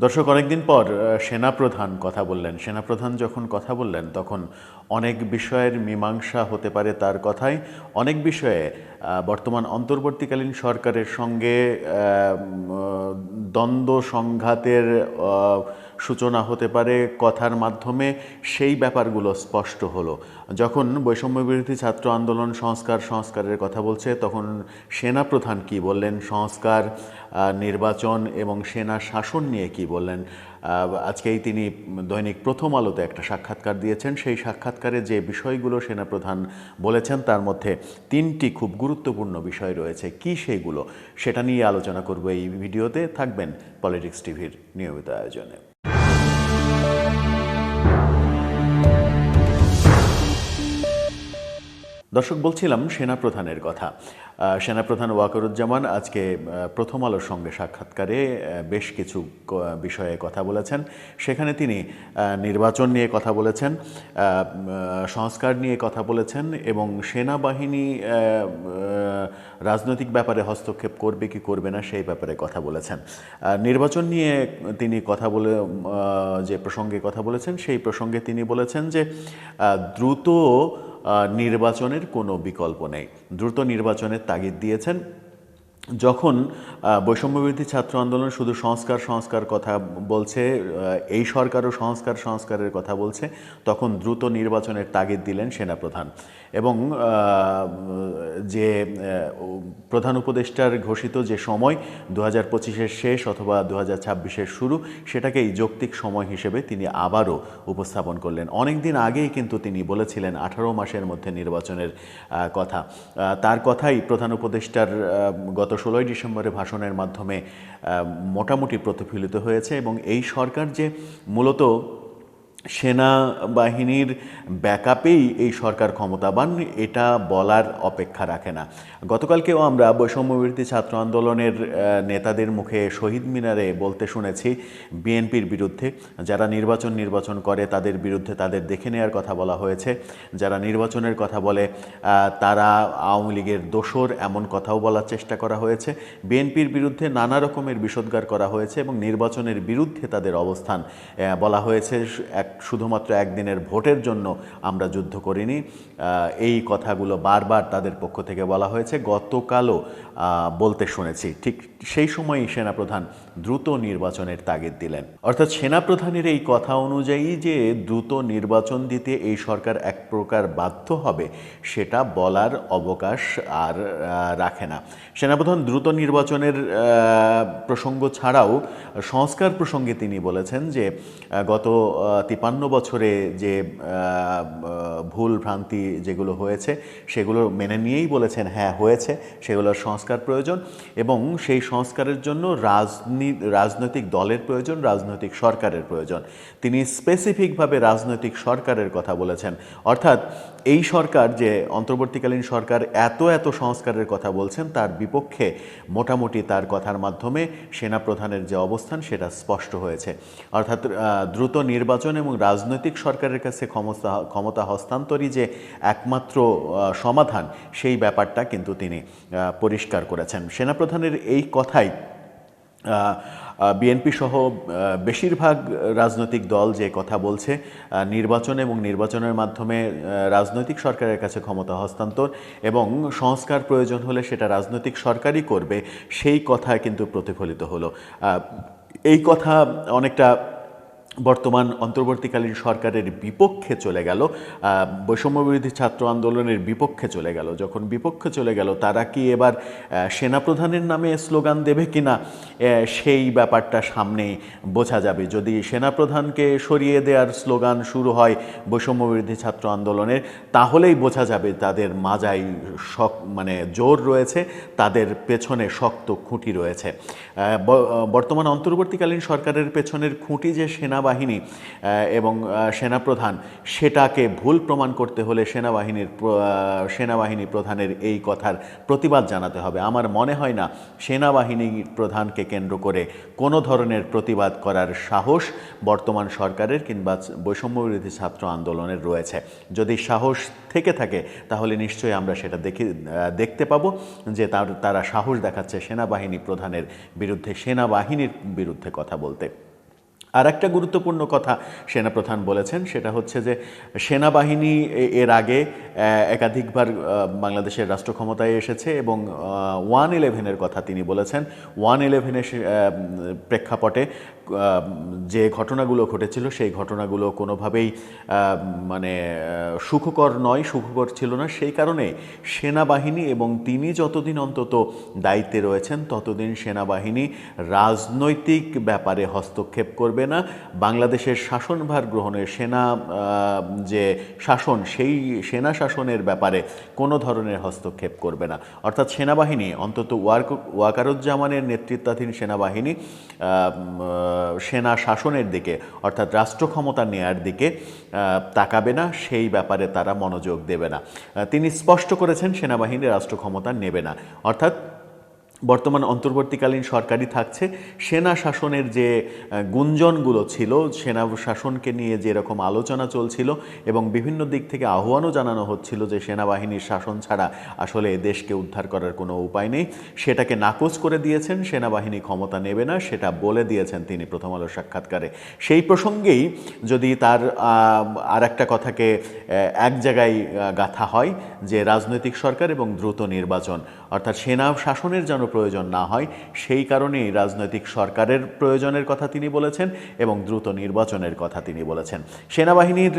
দর্শক, অনেকদিন পর সেনাপ্রধান কথা বললেন। সেনাপ্রধান যখন কথা বললেন, তখন অনেক বিষয়ের মীমাংসা হতে পারে তার কথায় অনেক বিষয়ে বর্তমান অন্তর্বর্তীকালীন সরকারের সঙ্গে দ্বন্দ্ব সংঘাতের সূচনা হতে পারে, কথার মাধ্যমে সেই ব্যাপারগুলো স্পষ্ট হলো। যখন বৈষম্য বিরোধী ছাত্র আন্দোলন সংস্কার সংস্কারের কথা বলছে, তখন সেনাপ্রধান কি বললেন? সংস্কার নির্বাচন এবং সেনা শাসন নিয়ে কি বললেন? আজকেই তিনি দৈনিক প্রথম আলোতে একটা সাক্ষাৎকার দিয়েছেন। সেই সাক্ষাৎকারে যে বিষয়গুলো সেনাপ্রধান বলেছেন, তার মধ্যে তিনটি খুব গুরুত্বপূর্ণ বিষয় রয়েছে। কি সেইগুলো সেটা নিয়ে আলোচনা করব এই ভিডিওতে। থাকবেন পলিটিক্স টিভির নিয়মিত আয়োজনে। Thank you. দর্শক, বলছিলাম সেনাপ্রধানের কথা। সেনাপ্রধান ওয়াকরুজ্জামান আজকে প্রথম আলোর সঙ্গে সাক্ষাৎকারে বেশ কিছু বিষয়ে কথা বলেছেন। সেখানে তিনি নির্বাচন নিয়ে কথা বলেছেন সংস্কার নিয়ে কথা বলেছেন এবং সেনাবাহিনী রাজনৈতিক ব্যাপারে হস্তক্ষেপ করবে কি করবে না সেই ব্যাপারে কথা বলেছেন। নির্বাচন নিয়ে তিনি কথা বলে যে প্রসঙ্গে কথা বলেছেন, সেই প্রসঙ্গে তিনি বলেছেন যে দ্রুত নির্বাচনের কোনো বিকল্প নেই। দ্রুত নির্বাচনের তাগিদ দিয়েছেন যখন বৈষম্যবিরোধী ছাত্র আন্দোলন শুধু সংস্কার সংস্কার কথা বলছে এই সরকারও সংস্কার, সংস্কারের কথা বলছে, তখন দ্রুত নির্বাচনের তাগিদ দিলেন সেনাপ্রধান। এবং যে প্রধান উপদেষ্টার ঘোষিত যে সময় দু হাজার শেষ অথবা দু হাজার শুরু, সেটাকেই যৌক্তিক সময় হিসেবে তিনি আবারও উপস্থাপন করলেন। অনেক দিন আগেই কিন্তু তিনি বলেছিলেন আঠারো মাসের মধ্যে নির্বাচনের কথা। তার কথাই প্রধান উপদেষ্টার গত ষোলোই ডিসেম্বরে ভাষণের মাধ্যমে মোটামুটি প্রতিফলিত হয়েছে এবং এই সরকার যে মূলত সেনাবাহিনীর ব্যাকআপেই এই সরকার ক্ষমতাবান, এটা বলার অপেক্ষা রাখে না। গতকালকেও আমরা বৈষম্যবিরোধী ছাত্র আন্দোলনের নেতাদের মুখে শহীদ মিনারে বলতে শুনেছি বিএনপির বিরুদ্ধে। যারা নির্বাচন নির্বাচন করে, তাদের বিরুদ্ধে তাদের দেখে নেওয়ার কথা বলা হয়েছে। যারা নির্বাচনের কথা বলে তারা আওয়ামী লীগের দোসর এমন কথাও বলার চেষ্টা করা হয়েছে। বিএনপির বিরুদ্ধে নানা রকমের বিষোদ্গার করা হয়েছে এবং নির্বাচনের বিরুদ্ধে তাদের অবস্থান বলা হয়েছে। এক শুধুমাত্র একদিনের ভোটের জন্য আমরা যুদ্ধ করিনি। এই কথাগুলো বারবার তাদের পক্ষ থেকে বলা হয়েছে। গতকালও বলতে শুনেছি। ঠিক সেই সময়ই সেনাপ্রধান দ্রুত নির্বাচনের তাগিদ দিলেন। অর্থাৎ সেনাপ্রধানের এই কথা অনুযায়ী যে দ্রুত নির্বাচন দিতে এই সরকার এক প্রকার বাধ্য হবে, সেটা বলার অবকাশ আর রাখে না। সেনাপ্রধান দ্রুত নির্বাচনের প্রসঙ্গ ছাড়াও সংস্কার প্রসঙ্গে তিনি বলেছেন যে গত তিপান্ন বছরে যে ভুল ভ্রান্তি যেগুলো হয়েছে, সেগুলো মেনে নিয়েই বলেছেন হ্যাঁ হয়েছে, সেগুলোর সংস্কার প্রয়োজন এবং সেই সংস্কারের জন্য রাজনী, রাজনৈতিক দলের প্রয়োজন, রাজনৈতিক সরকারের প্রয়োজন। তিনি স্পেসিফিকভাবে রাজনৈতিক সরকারের কথা বলেছেন। অর্থাৎ এই সরকার যে, অন্তর্বর্তীকালীন সরকার এত এত সংস্কারের কথা বলছেন, তার বিপক্ষে মোটামুটি তার কথার মাধ্যমে সেনাপ্রধানের যে অবস্থান, সেটা স্পষ্ট হয়েছে। অর্থাৎ দ্রুত নির্বাচন রাজনৈতিক সরকারের কাছে ক্ষমতা ক্ষমতা হস্তান্তরই যে একমাত্র সমাধান, সেই ব্যাপারটা কিন্তু তিনি পরিষ্কার করেছেন। সেনাপ্রধানের এই কথাই বিএনপি সহ বেশিরভাগ রাজনৈতিক দল যে কথা বলছে নির্বাচন এবং নির্বাচনের মাধ্যমে রাজনৈতিক সরকারের কাছে ক্ষমতা হস্তান্তর এবং সংস্কার প্রয়োজন হলে সেটা রাজনৈতিক সরকারই করবে, সেই কথা কিন্তু প্রতিফলিত হলো। এই কথা অনেকটা বর্তমান অন্তর্বর্তীকালীন সরকারের বিপক্ষে চলে গেল বৈষম্যবিরোধী ছাত্র আন্দোলনের বিপক্ষে চলে গেল। যখন বিপক্ষে চলে গেল তারা কি এবার সেনাপ্রধানের নামে স্লোগান দেবে কিনা আহ, সেই ব্যাপারটা সামনে বোঝা যাবে। যদি সেনাপ্রধানকে সরিয়ে দেওয়ার স্লোগান শুরু হয় বৈষম্যবিরোধী ছাত্র আন্দোলনের তাহলেই বোঝা যাবে তাদের মাজায় শক মানে জোর রয়েছে তাদের পেছনে শক্ত খুঁটি রয়েছে। বর্তমান অন্তর্বর্তীকালীন সরকারের পেছনের খুঁটি যে সেনাবাহিনী এবং সেনাপ্রধান, সেটাকে ভুল প্রমাণ করতে হলে সেনাবাহিনীর সেনাবাহিনী প্রধানের এই কথার প্রতিবাদ জানাতে হবে। আমার মনে হয় না সেনাবাহিনী প্রধানকে কেন্দ্র করে কোনো ধরনের প্রতিবাদ করার সাহস বর্তমান সরকারের কিংবা বৈষম্যবিরোধী ছাত্র আন্দোলনের রয়েছে। যদি সাহস থেকে থাকে, তাহলে নিশ্চয়ই আমরা সেটা দেখি দেখতে পাবো যে তার, তারা সাহস দেখাচ্ছে সেনাবাহিনী প্রধানের বিরুদ্ধে, সেনাবাহিনীর বিরুদ্ধে কথা বলতে। আর একটা গুরুত্বপূর্ণ কথা সেনাপ্রধান বলেছেন, সেটা হচ্ছে যে সেনাবাহিনী এর আগে একাধিকবার বাংলাদেশের রাষ্ট্র ক্ষমতায় এসেছে এবং ওয়ান ইলেভেনের কথা তিনি বলেছেন। ওয়ান ইলেভেনের প্রেক্ষাপটে যে ঘটনাগুলো ঘটেছিল, সেই ঘটনাগুলো কোনোভাবেই মানে সুখকর নয়, সুখকর ছিল না। সেই কারণে সেনাবাহিনী এবং তিনি যতদিন অন্তত দায়িত্বে রয়েছেন, ততদিন সেনাবাহিনী রাজনৈতিক ব্যাপারে হস্তক্ষেপ করবে না বাংলাদেশের শাসনভার গ্রহণের সেনা যে শাসন, সেই সেনা শাসনের ব্যাপারে কোনো ধরনের হস্তক্ষেপ করবে না। অর্থাৎ সেনাবাহিনী, অন্তত ওয়ার্ক, ওয়াকারুজ্জামানের নেতৃত্বাধীন সেনাবাহিনী সেনা শাসনের দিকে, অর্থাৎ রাষ্ট্র ক্ষমতা নেয়ার দিকে তাকাবে না, সেই ব্যাপারে তারা মনোযোগ দেবে না। তিনি স্পষ্ট করেছেন, সেনাবাহিনী রাষ্ট্র ক্ষমতা নেবে না। অর্থাৎ বর্তমান অন্তর্বর্তীকালীন সরকারই থাকছে, সেনা শাসনের যে গুঞ্জনগুলো ছিল, সেনা শাসনকে নিয়ে যেরকম আলোচনা চলছিল এবং বিভিন্ন দিক থেকে আহ্বানও জানানো হচ্ছিল যে সেনাবাহিনীর শাসন ছাড়া আসলে দেশকে উদ্ধার করার কোনো উপায় নেই। সেটাকে নাকচ করে দিয়েছেন, সেনাবাহিনী ক্ষমতা নেবে না, সেটা বলে দিয়েছেন তিনি প্রথম আলো সাক্ষাৎকারে। সেই প্রসঙ্গেই যদি তার আর একটা কথাকে এক জায়গায় গাথা হয় যে রাজনৈতিক সরকার এবং দ্রুত নির্বাচন, অর্থাৎ সেনা শাসনের যেন প্রয়োজন না হয়, সেই কারণেই রাজনৈতিক সরকারের প্রয়োজনের কথা তিনি বলেছেন এবং দ্রুত নির্বাচনের কথা তিনি বলেছেন। সেনাবাহিনীর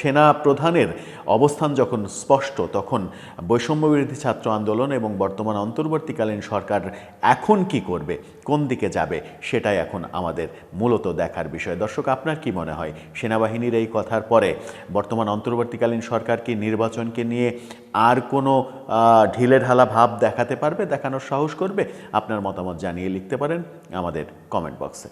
সেনা প্রধানের অবস্থান যখন স্পষ্ট, তখন বৈষম্যবিরোধী ছাত্র আন্দোলন এবং বর্তমান অন্তর্বর্তীকালীন সরকার এখন কি করবে, কোন দিকে যাবে, সেটাই এখন আমাদের মূলত দেখার বিষয়। দর্শক, আপনার কি মনে হয়? সেনাবাহিনীর এই কথার পরে বর্তমান অন্তর্বর্তীকালীন সরকার কি নির্বাচনকে নিয়ে আর কোনো আহ, ঢিলেঢালা ভাব দেখাতে পারবে দেখানোর সাহস করবে। আপনার মতামত জানিয়ে লিখতে পারেন আমাদের কমেন্ট বক্সে